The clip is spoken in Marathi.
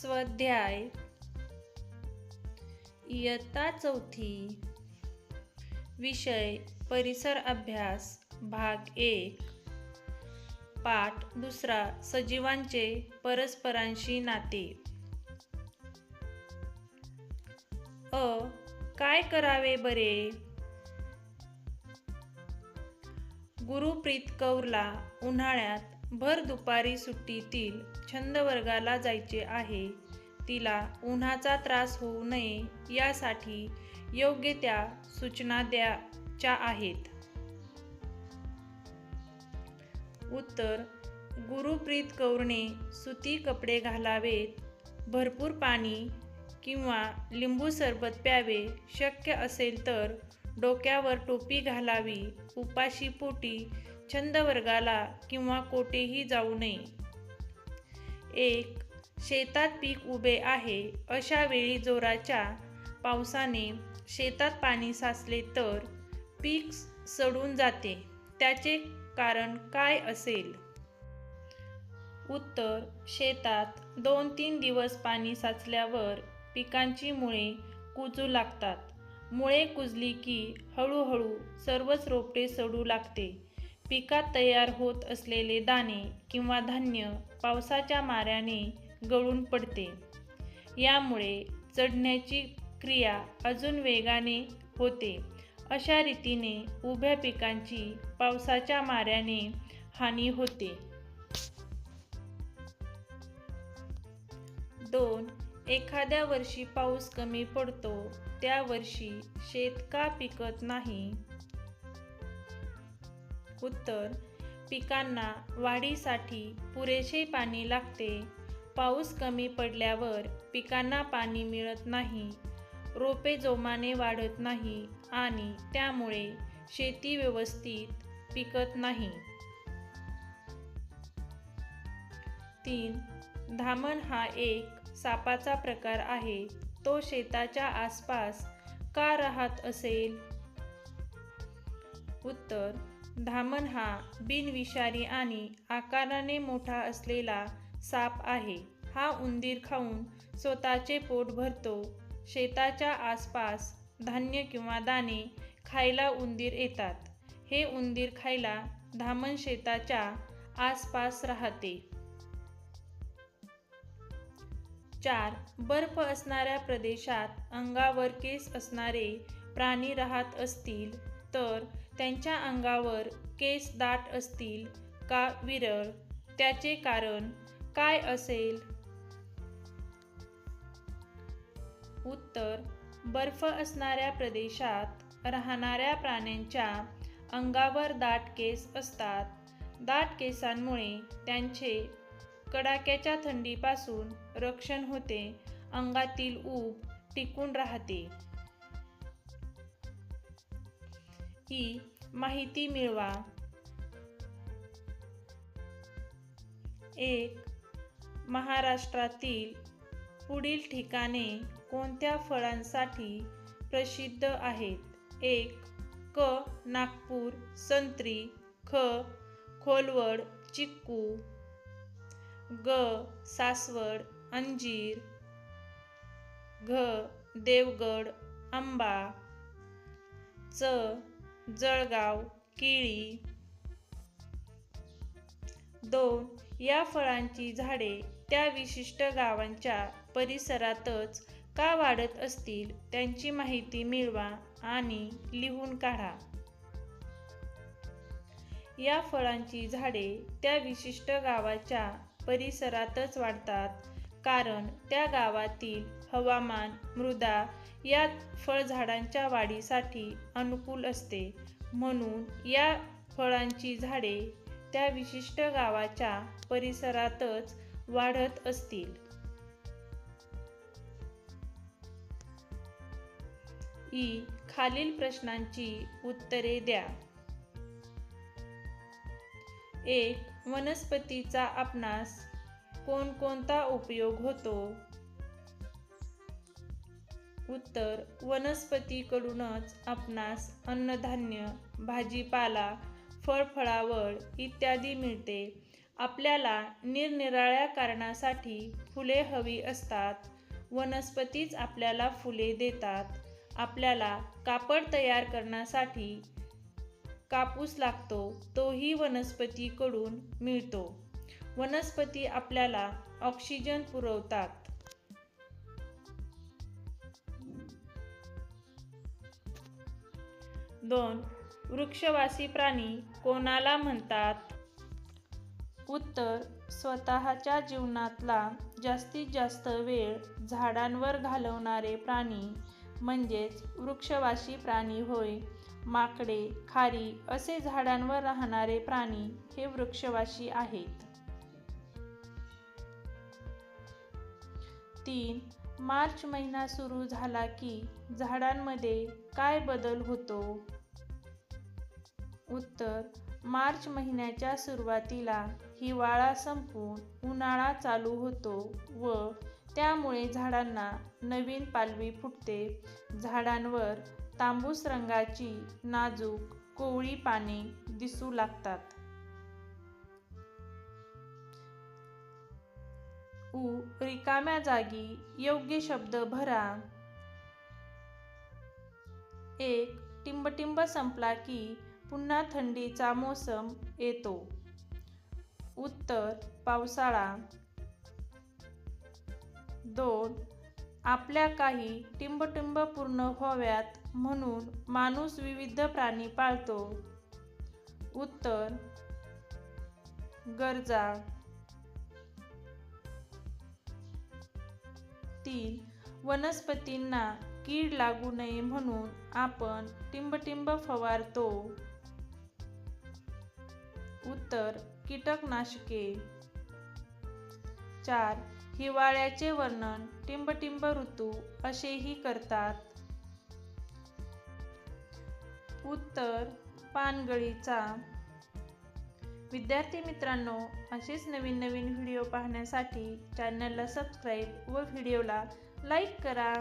स्वाध्याय. इयत्ता चौथी. विषय परिसर अभ्यास भाग एक. पाठ दुसरा सजीवांचे परस्परांशी नाते. अ काय करावे बरे? गुरुप्रीत कौरला उन्हाळ्यात भर दुपारी सुट्टीतील छंद वर्गाला जायचे आहे. तिला उन्हाचा त्रास होऊ नये यासाठी योग्य त्या सूचना द्याच्या आहेत. उत्तर गुरुप्रीत कौरने सुती कपडे घालावेत भरपूर पाणी किंवा लिंबू सरबत प्यावे शक्य असेल तर डोक्यावर टोपी घालावी उपाशी पोटी छंद वर्गाला किंवा कोठेही जाऊ नये. एक शेतात पीक उभे आहे. अशा वेळी जोराच्या पावसाने शेतात पाणी साचले तर पीक सडून जाते. त्याचे कारण काय असेल? उत्तर शेतात दोन तीन दिवस पाणी साचल्यावर पिकांची मुळे कुजू लागतात. मुळे कुजली की हळूहळू सर्वच रोपटे सडू लागते. पिकात तयार होत असलेले दाणे किंवा धान्य पावसाच्या माऱ्याने गळून पडते. यामुळे चढण्याची क्रिया अजून वेगाने होते. अशा रीतीने उभ्या पिकांची पावसाच्या माऱ्याने हानी होते. दोन. एखाद्या वर्षी पाऊस कमी पडतो त्या वर्षी शेत का पिकत नाही? उत्तर पिकांना वाढीसाठी पुरेसे पाणी लागते. पाऊस कमी पडल्यावर पिकांना पाणी मिळत नाही रोपे जोमाने वाढत नाही आणि त्यामुळे शेती व्यवस्थित पिकत नाही. तीन धामण हा एक सापाचा प्रकार आहे. तो शेताच्या आसपास का राहत असेल? उत्तर धामण हा बिनविषारी आणि आकाराने मोठा असलेला साप आहे. हा उंदीर खाऊन स्वतःचे पोट भरतो. शेताच्या आसपास धान्य किंवा दाणे खायला उंदीर येतात. हे उंदीर खायला धामण शेताच्या आसपास राहते. चार. बर्फ असणाऱ्या प्रदेशात अंगावर केस असणारे प्राणी राहत असतील तर त्यांच्या अंगावर केस दाट असतील का विरळ? त्याचे कारण काय असेल? उत्तर बर्फ असणाऱ्या प्रदेशात राहणाऱ्या प्राण्यांच्या अंगावर दाट केस असतात. दाट केसांमुळे त्यांचे कडाक्याच्या थंडीपासून रक्षण होते. अंगातील ऊब टिकून राहते. ही माहिती मिळवा. एक महाराष्ट्रातील पुढील ठिकाणे कोणत्या फळांसाठी प्रसिद्ध आहेत? एक क नागपूर संत्री ख खोलवड चिक्कू ग सासवड अंजीर घ देवगड आंबा च जळगाव केळी. दोन या फळांची झाडे त्या विशिष्ट गावांच्या परिसरातच का वाढत असतील त्यांची माहिती मिळवा आणि लिहून काढा. या फळांची झाडे त्या विशिष्ट गावाच्या परिसरातच वाढतात कारण त्या गावातील हवामान मृदा यात फळझाडांच्या वाढीसाठी अनुकूल असते. म्हणून या फळांची झाडे त्या विशिष्ट गावाच्या परिसरातच वाढत असतील. ई. खालील प्रश्नांची उत्तरे द्या. एक. वनस्पतीचा आपणास कोणकोणता उपयोग होतो? उत्तर वनस्पतीकडूनच आपणास अन्नधान्य भाजीपाला फळफळावळ इत्यादी मिळते. आपल्याला निरनिराळ्या कारणासाठी फुले हवी असतात. वनस्पतीच आपल्याला फुले देतात. आपल्याला कापड तयार करण्यासाठी कापूस लागतो तोही वनस्पतीकडून मिळतो. वनस्पती आपल्याला ऑक्सिजन पुरवतात. दोन वृक्षवासी प्राणी कोणाला म्हणतात? उत्तर स्वतःच्या जीवनातला जास्तीत जास्त वेळ झाडांवर घालवणारे प्राणी म्हणजेच वृक्षवासी प्राणी होय. माकडे खारी असे झाडांवर राहणारे प्राणी हे वृक्षवासी आहेत. तीन मार्च महिना सुरू झाला की झाडांमध्ये काय बदल होतो? उत्तर मार्च महिन्याच्या सुरुवातीला हिवाळा संपून उन्हाळा चालू होतो व त्यामुळे झाडांना नवीन पालवी फुटते. झाडांवर तांबूस रंगाची नाजूक कोवळी पाने दिसू लागतात. उ. रिकाम्या जागी योग्य शब्द भरा. एक टिंबटिंब संपला की पुन्हा थंडीचा मोसम येतो. उत्तर पावसाळा. दोन आपल्या काही टिंबटिंब पूर्ण व्हाव्यात म्हणून माणूस विविध प्राणी पाळतो. उत्तर गरजा. तीन वनस्पतींना कीड लागू नये म्हणून आपण टिंबटिंब फवारतो. उत्तर कीटकनाशके. चार हिवाळ्याचे वर्णन टिंबटिंब ऋतू असेही करतात. उत्तर पानगळीचा. विद्यार्थी मित्रांनो असेच नवीन नवीन व्हिडिओ पाहण्यासाठी चॅनलला सबस्क्राईब व व्हिडिओला लाईक करा.